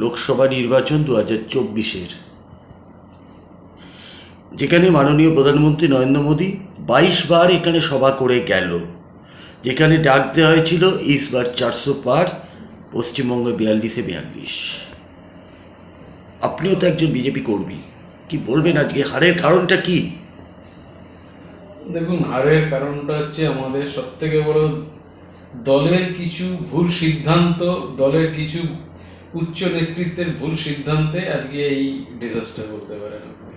লোকসভা নির্বাচন দু হাজার চব্বিশের। যেখানে মাননীয় প্রধানমন্ত্রী নরেন্দ্র মোদী বাইশ বার এখানে সভা করে গেল। যেখানে ডাক দেওয়া হয়েছিল ইসবার চারশো পার, পশ্চিমবঙ্গে বিয়াল্লিশে বিয়াল্লিশ। আপনিও তো একজন বিজেপি কর্মী। কি বলবেন আজকে? হারের কারণটা কি? দেখুন, হারের কারণটা হচ্ছে আমাদের সব থেকে বড় দলের কিছু ভুল সিদ্ধান্ত, দলের কিছু উচ্চ নেতৃত্বের ভুল সিদ্ধান্তে আজকে এই ডিজাস্টার বলতে পারেন আপনি।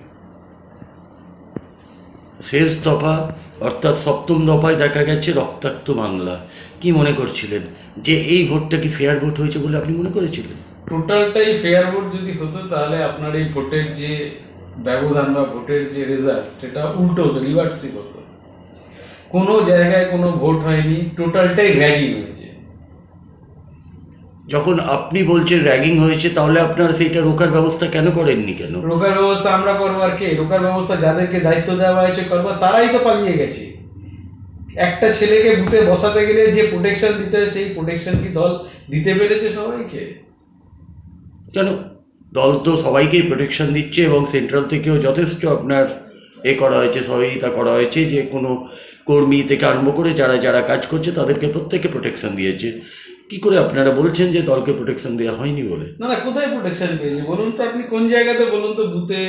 শেষ দফা অর্থাৎ সপ্তম দফায় দেখা গেছে রক্তাক্ত বাংলা। কি মনে করছিলেন? যে এই ভোটটা কি ফেয়ার ভোট হয়েছে বলে আপনি মনে করেছিলেন? টোটালটাই ফেয়ার ভোট যদি হতো তাহলে আপনার এই ভোটের যে ব্যবধান বা ভোটের যে রেজাল্ট সেটা উল্টো হতো রিভার্সিভ হতো। কোনো জায়গায় কোনো ভোট হয়নি টোটালটাই র্যাগিং হয়েছে। যখন আপনি বলছেন র্যাগিং হয়েছে তাহলে আপনারা সেইটা রোকার ব্যবস্থা কেন করেননি কেন? রোকার ব্যবস্থা আমরা করব আর কে? রোকার ব্যবস্থা যাদেরকে দায়িত্ব দেওয়া হয়েছে করব তারাই তো পালিয়ে গেছে। একটা ছেলেকে বুথে বসাতে গেলে যে প্রোটেকশন দিতে হয়, সেই প্রোটেকশন কি দল দিতে পেরেছে সবাইকে? কেন? দল তো সবাইকেই প্রোটেকশন দিচ্ছে এবং সেন্ট্রাল থেকেও যথেষ্ট আপনার এ করা হয়েছে সহযোগিতা করা হয়েছে যে কোনো কর্মী থেকে আরম্ভ করে যারা যারা কাজ করছে তাদেরকে প্রত্যেকে প্রোটেকশন দিয়েছে। কি করে আপনারা বলছেন যে দলকে প্রোটেকশন দেওয়া হয়নি বলে? না না, কোথায় প্রোটেকশন পেয়েছে? বলুন তো আপনি কোন জায়গাতে, বলুন তো বুথে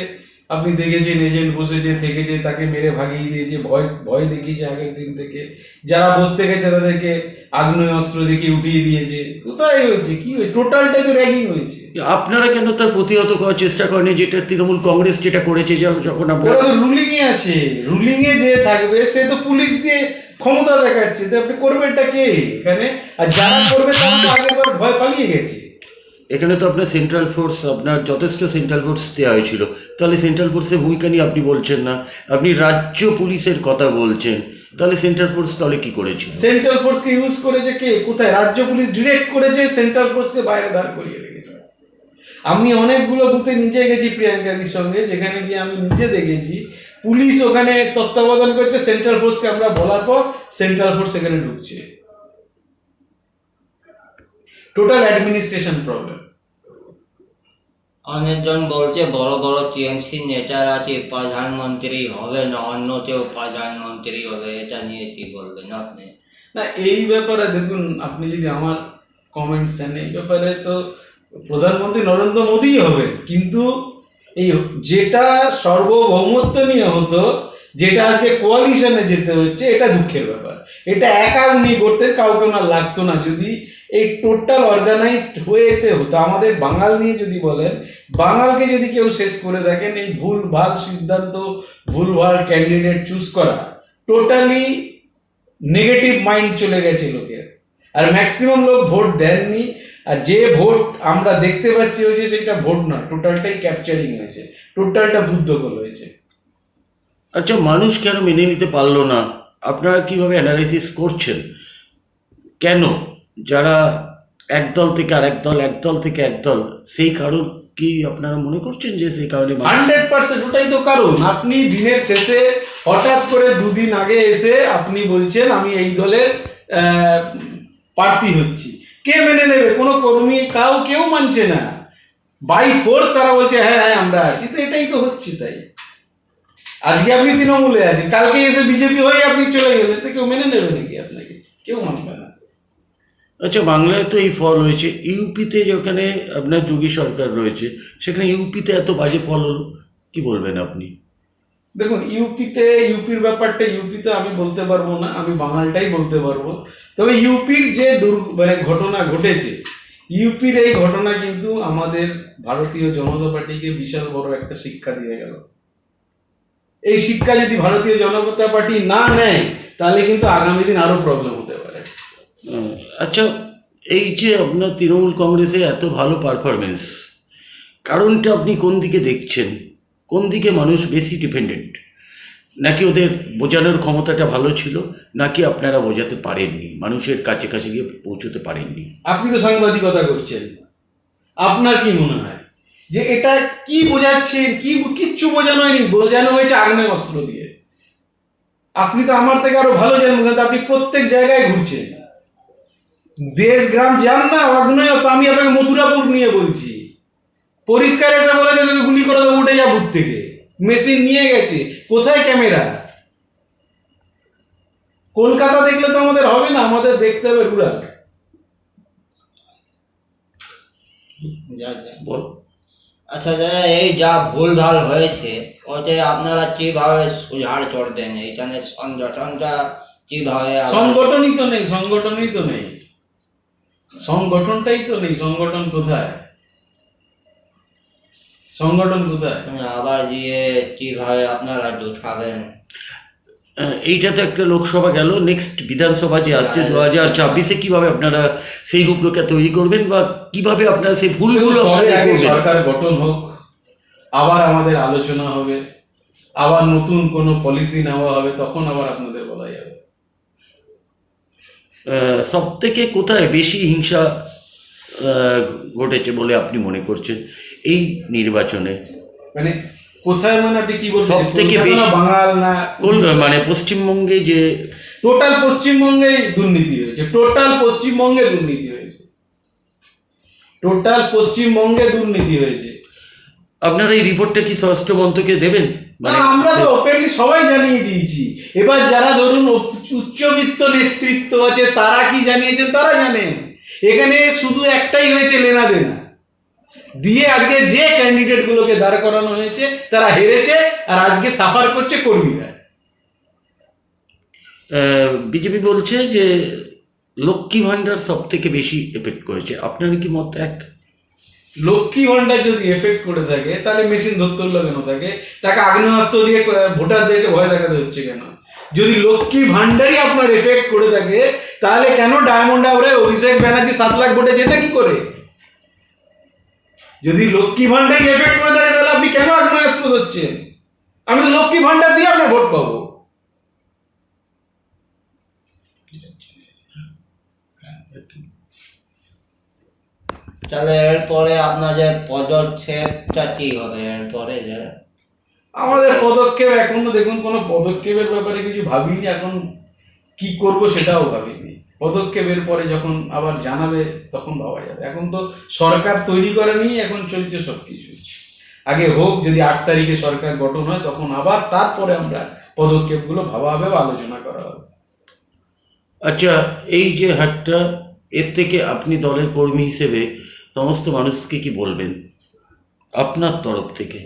আপনি দেখেছেন এজেন্ট বসেছে থেকেছে তাকে মেরে ভাগিয়ে দিয়েছে ভয় ভয় দেখিয়েছে আগের দিন থেকে। যারা বসতে গেছে তাদেরকে আগ্নেয় অস্ত্র দেখিয়ে উঠিয়ে দিয়েছে। কোথায় হয়েছে? কি হয়েছে? টোটালটাই তো র্যাগিং হয়েছে। আপনারা কেন তার প্রতিহত করার চেষ্টা করেন যেটা তৃণমূল কংগ্রেস যেটা করেছে যখন- আপনারা তো রুলিং এ আছে। রুলিং এ যে থাকবে সে তো পুলিশ দিয়ে ক্ষমতা দেখাচ্ছে। তো আপনি করবেনটা কে এখানে? আর যারা করবে তারা আগেরবার ভয় পালিয়ে গেছে। এখানে তো আপনার সেন্ট্রাল ফোর্স আপনার যথেষ্ট সেন্ট্রাল ফোর্স দেওয়া হয়েছিল। তাহলে সেন্ট্রাল ফোর্সের ভূমিকা নিয়ে আপনি বলছেন না, আপনি রাজ্য পুলিশের কথা বলছেন। তাহলে সেন্ট্রাল ফোর্স তাহলে কি করেছিল? সেন্ট্রাল ফোর্সকে ইউজ করেছে কে, কোথায়? রাজ্য পুলিশ ডিরেক্ট করেছে সেন্ট্রাল ফোর্সকে বাইরে দাঁড় করিয়ে আমি অনেকগুলো বুথে নিজে গেছি প্রিয়াঙ্কাদির সঙ্গে, যেখানে গিয়ে আমি নিজে দেখেছি। পুলিশ ওখানে তত্ত্বাবধান করছে সেন্ট্রাল ফোর্সকে আমরা বলার পর সেন্ট্রাল ফোর্স সেখানে ঢুকছে। টোটাল অ্যাডমিনিস্ট্রেশন প্রবলেম অনেকজন বলছে, বড় বড় টিএমসি নেতার আছে প্রধানমন্ত্রী হবে না, অন্য কেউ প্রধানমন্ত্রী হবে, এটা নিয়ে কি বলবেন আপনি? না, এই ব্যাপারে দেখুন, আপনি যদি আমার কমেন্টস চান এই ব্যাপারে তো প্রধানমন্ত্রী নরেন্দ্র মোদীই হবে। কিন্তু এই যেটা সর্বভৌমত্ব নিয়ে হতো যেটা আজকে কোয়ালিশনে যেতে হচ্ছে, এটা দুঃখের ব্যাপার। এটা একা উনি করতেন কাউকে ওনার লাগতো না। যদি এই টোটাল অর্গানাইজড হয়েতে হতো, আমাদের বাঙাল নিয়ে যদি বলেন, বাঙালকে যদি কেউ শেষ করে দেখেন, এই ভুল ভালো সিদ্ধান্ত ভুল ভালো ক্যান্ডিডেট চুজ করা টোটালি নেগেটিভ মাইন্ড চলে গেছে লোকের। আর ম্যাক্সিমাম লোক ভোট দেননি, আর যে ভোট আমরা দেখতে পাচ্ছি হয়েছে সেটা ভোট না টোটালটাই ক্যাপচারিং হয়েছে টোটালটা বুদ্ধকল হয়েছে। আচ্ছা মানুষ কেন মেনে নিতে পারল না? আপনারা কীভাবে অ্যানালাইসিস করছেন? কেন? যারা একদল থেকে আরেক দল, একদল থেকে একদল, সেই কারণ কি আপনারা মনে করছেন যে সেই কারণে হান্ড্রেড পার্সেন্ট, ওটাই তো কারণ। আপনি দিনের শেষে হঠাৎ করে দুদিন আগে এসে আপনি বলছেন, আমি এই দলের প্রার্থী হচ্ছি। কে মেনে নেবে? কোনো কর্মী কাউ কেউ মানছে না। বাই ফোর্স তারা বলছে হ্যাঁ হ্যাঁ আমরা আছি। তো এটাই তো হচ্ছে তাই। আজকে আপনি তৃণমূলে আছেন কালকে এসে বিজেপি হয়ে আপনি চলে গেলেন তো কেউ মেনে নেবে নাকি আপনাকে? কেউ মানবে না। আচ্ছা বাংলায় তো এই ফল হয়েছে। ইউপিতে যেখানে আপনার যোগী সরকার রয়েছে সেখানে ইউপিতে এত বাজে ফল হলো কি বলবেন আপনি? দেখুন ইউপিতে ইউপির ব্যাপারটা ইউপিতে আমি বলতে পারব না আমি বাঙালটাই বলতে পারব। তবে ইউপির যে দুর মানে ঘটনা ঘটেছে ইউপির এই ঘটনা কিন্তু আমাদের ভারতীয় জনতা পার্টিকে বিশাল বড় একটা শিক্ষা দিয়ে গেল। এই শিক্ষা যদি ভারতীয় জনতা পার্টি না নেয় তাহলে কিন্তু আগামী দিন আরও প্রবলেম হতে পারে। আচ্ছা এই যে আপনার তৃণমূল কংগ্রেসে এত ভালো পারফরমেন্স কারণটা আপনি কোন দিকে দেখছেন? কোন দিকে মানুষ বেশি ডিপেন্ডেন্ট নাকি ওদের বোঝানোর ক্ষমতাটা ভালো ছিল নাকি আপনারা বোঝাতে পারেননি? মানুষের কাছে কাছে গিয়ে পৌঁছতে পারেননি? আপনি তো সাংবাদিকতা করছেন। আপনার কি মনে হয়? যে এটা কি বোঝাচ্ছেন কি কিচ্ছু বোঝানো হয়নি বোঝানো হয়েছে আগ্নেয় অস্ত্র দিয়ে। আপনি তো আমার থেকে আরও ভালো জানেন কিন্তু আপনি প্রত্যেক জায়গায় ঘুরছেন। দেশ গ্রাম যান না আগ্নেয় অস্ত্র আমি আপনাকে মথুরাপুর নিয়ে বলছি। পরিষ্কার এসে বলেছে তোকে গুলি করে দেবো উঠে যা বুথ থেকে। মেশিন নিয়ে গেছে কোথায় ক্যামেরা? কলকাতা দেখলে তো আমাদের হবে না আমাদের দেখতে হবে রুরাল যা যা। বল। আচ্ছা দাদা এই যা ভুলভাল হয়েছে ওতে আপনারা কীভাবে সুঝাড় করবেন? এইখানে সংগঠনটা কীভাবে সংগঠনই তো নেই সংগঠনই তো নেই। সংগঠনটাই তো নেই সংগঠন কোথায়? সংগঠন কোথায়? আবার গিয়ে কীভাবে আপনারা দুঠাবেন আহ, এইটা তো একটা লোকসভা গেল নেক্সট বিধানসভা যে আসছে দু হাজার ছাব্বিশে কীভাবে আপনারা সেইগুলোকে তৈরি করবেন বা কীভাবে আপনারা সেই ভুলগুলো সরকার গঠন হোক আবার আমাদের আলোচনা হবে আবার নতুন কোনো পলিসি নেওয়া হবে তখন আবার আপনাদের বলা যাবে সব থেকে কোথায় বেশি হিংসা আহ, ঘটেছে বলে আপনি মনে করছেন এই নির্বাচনে? মানে কোথায় মানে আপনি কি বলছেন? না বেশি- বাঙাল না মানে পশ্চিমবঙ্গে যে টোটাল পশ্চিমবঙ্গে দুর্নীতি হয়েছে। টোটাল পশ্চিমবঙ্গে দুর্নীতি হয়েছে। টোটাল পশ্চিমবঙ্গে দুর্নীতি হয়েছে। আপনারা এই রিপোর্টটা কি স্বরাষ্ট্র মন্ত্রকে দেবেন? মানে আমরা তো ওপেনলি সবাই জানিয়ে দিয়েছি। এবার যারা ধরুন উচ্চবিত্ত নেতৃত্ব আছে তারা কি জানিয়েছেন? তারা জানেন। এখানে শুধু একটাই হয়েছে লেনা দেনা দিয়ে আজকে যে ক্যান্ডিডেট গুলোকে দাঁড় করানো হয়েছে তারা হেরেছে আর আজকে সাফার করছে কর্মীরা। বিজেপি বলছে যে লক্ষ্মী ভাণ্ডার সব থেকে বেশি এফেক্ট করেছে। আপনার কি মত এক? লক্ষ্মী ভান্ডার যদি এফেক্ট করে থাকে তাহলে মেশিন ধরতে হলো কেন তাকে তাকে আগ্নেয়াস্ত্র দিয়ে ভোটারদেরকে ভয় দেখাতে হচ্ছে কেন? যদি লক্ষ্মী ভান্ডারই আপনার এফেক্ট করে থাকে তাহলে কেন ডায়মন্ড হাওড়ায় অভিষেক ব্যানার্জি সাত লাখ ভোটে যেতে কি করে? যদি লক্ষ্মী ভান্ডারই এফেক্ট করে থাকে তাহলে আপনি কেন আগ্নেয়াস্ত্র ধরছেন আমি তো লক্ষ্মী ভান্ডার দিয়ে আপনার ভোট পাবো। তাহলে এরপরে আপনাদের পদক্ষেপটা কি হবে? এরপরে যে আমাদের পদক্ষেপ এখনও দেখুন কোনো পদক্ষেপের ব্যাপারে কিছু ভাবিনি এখন কি করব সেটাও ভাবিনি। পদক্ষেপের পরে যখন আবার জানাবে তখন ভাবা যাবে। এখন তো সরকার তৈরি করেনি এখন চলছে সব কিছু আগে হোক যদি আট তারিখে সরকার গঠন হয় তখন আবার তারপরে আমরা পদক্ষেপগুলো ভাবা হবে বা আলোচনা করা হবে। আচ্ছা এই যে হাটটা এর থেকে আপনি দলের কর্মী হিসেবে সমস্ত মানুষকে কি বলবেন? আপনার তরফ থেকে।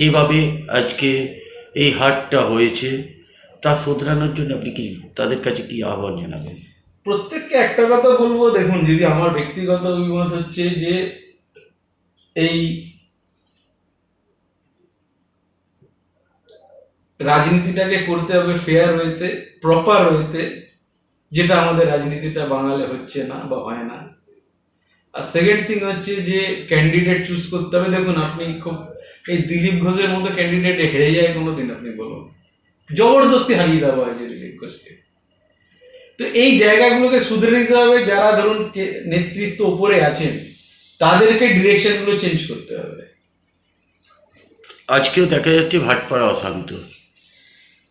যেভাবে আজকে এই হাটটা হয়েছে তা শোধরানোর জন্য আপনি কি তাদের কাছে কি আহ্বান জানাবেন? প্রত্যেককে একটা কথা বলব, দেখুন, যদি আমার ব্যক্তিগত অভিমত হচ্ছে যে এই রাজনীতিটাকে করতে হবে ফেয়ার ওয়েতে প্রপার হইতে, যেটা আমাদের রাজনীতিটা বাঙালে হচ্ছে না বা হয় না। আর সেকেন্ড থিং হচ্ছে যে ক্যান্ডিডেট চুজ করতে হবে। দেখুন, আপনি খুব, এই দিলীপ ঘোষের মতো ক্যান্ডিডেট হেরে যায় কোনোদিন, আপনি বলুন। জবরদস্তি হারিয়ে দেওয়া হয়েছে দিলীপ ঘোষকে। তো এই জায়গাগুলোকে শুধরে নিতে হবে যারা ধরুন নেতৃত্ব উপরে আছেন তাদেরকে ডিরেকশনগুলো চেঞ্জ করতে হবে। আজকেও দেখা যাচ্ছে ভাটপাড়া অশান্ত।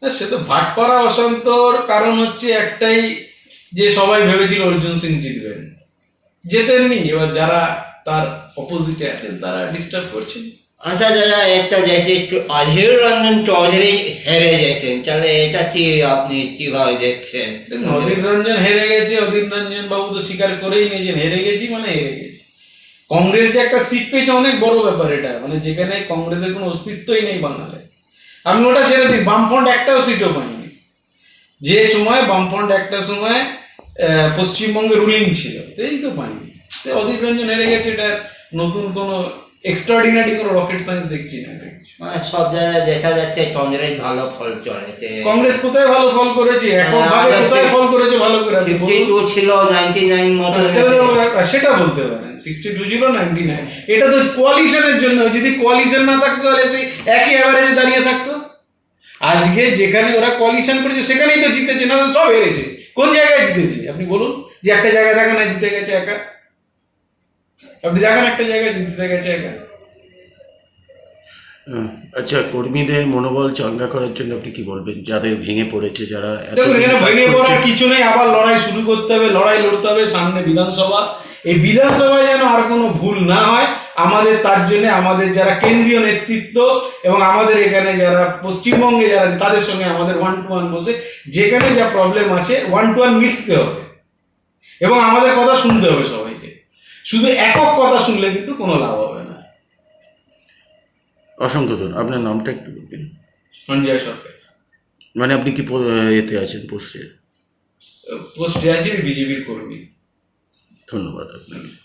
সে তো ভাটপাড়া অশান্তর কারণ হচ্ছে একটাই যে সবাই ভেবেছিল অর্জুন সিং জিতবেন। জেতেননি এবার যারা তার অপোজিটে আছেন তারা ডিস্টার্ব করছেন। আচ্ছা দাদা, একটা দেখি অধীর রঞ্জন চৌধুরী হেরে গেছেন। তাহলে এটা কি আপনি কীভাবে দেখছেন? অধীর রঞ্জন হেরে গেছে, অধীর রঞ্জন বাবু তো স্বীকার করেই নিয়েছেন, হেরে গেছি মানে হেরে গেছি। কংগ্রেস যে একটা সিট পেয়েছে অনেক বড় ব্যাপার এটা মানে যেখানে কংগ্রেসের কোনো অস্তিত্বই নেই বাংলায় আমি ওটা ছেড়ে দিই বামফ্রন্ট একটাও সিটও পাইনি যে সময় বামফ্রন্ট একটা সময় পশ্চিমবঙ্গে রুলিং ছিল, সেই তো পাইনি। অধীর রঞ্জন হেরে গেছে, এটা নতুন কোনো এক্সট্রাঅর্ডিনারি কোনো রকেট সায়েন্স দেখছি না। মানে সব জায়গায় দেখা যাচ্ছে কংগ্রেস ভালো ফল চলেছে কংগ্রেস কোথায় ভালো ফল করেছে? এখন ভাবে হ্যাঁ, কোথায় ফল করেছে ভালো করে আপনি ফিফটি বলুন। টু ছিল নাইনটি নাইন মতো সেটা- সেটা বলতে পারেন। Sixty two zero ninety nine এটা তো কোয়ালিশনের জন্য যদি কোয়ালিশন না থাকতো তাহলে সেই একই অ্যাভারেজে দাঁড়িয়ে থাকতো। আজকে যেখানে ওরা কোয়ালিশন করেছে সেখানেই তো জিতেছে না সব হেরেছে। কোন জায়গায় জিতেছে? আপনি বলুন যে একটা জায়গায় দেখেন না জিতে গেছে একা। আপনি দেখেন একটা জায়গায় জিতে গেছে আচ্ছা কর্মীদের মনোবল চাঙ্গা করার জন্য আপনি কি বলবেন? যাদের ভেঙে পড়েছে যারা দেখুন এখানে ভেঙে পড়ার কিছু নেই আবার লড়াই শুরু করতে হবে লড়াই লড়তে হবে সামনে বিধানসভা। এই বিধানসভায় যেন আর কোনো ভুল না হয় আমাদের তার জন্য আমাদের যারা কেন্দ্রীয় নেতৃত্ব এবং আমাদের এখানে যারা পশ্চিমবঙ্গে যারা তাদের সঙ্গে আমাদের ওয়ান টু ওয়ান বসে যেখানে যা প্রবলেম আছে ওয়ান টু ওয়ান মিটতে হবে। এবং আমাদের কথা শুনতে হবে সবাইকে শুধু একক কথা শুনলে কিন্তু কোনো লাভ হবে না। অসংখ্য ধন্যবাদ। আপনার নামটা একটু বলবেন সঞ্জয় সরকার। মানে আপনি কি এতে আছেন পোস্টে? পোস্টে আছি বিজেপির কর্মী। ধন্যবাদ আপনাকে।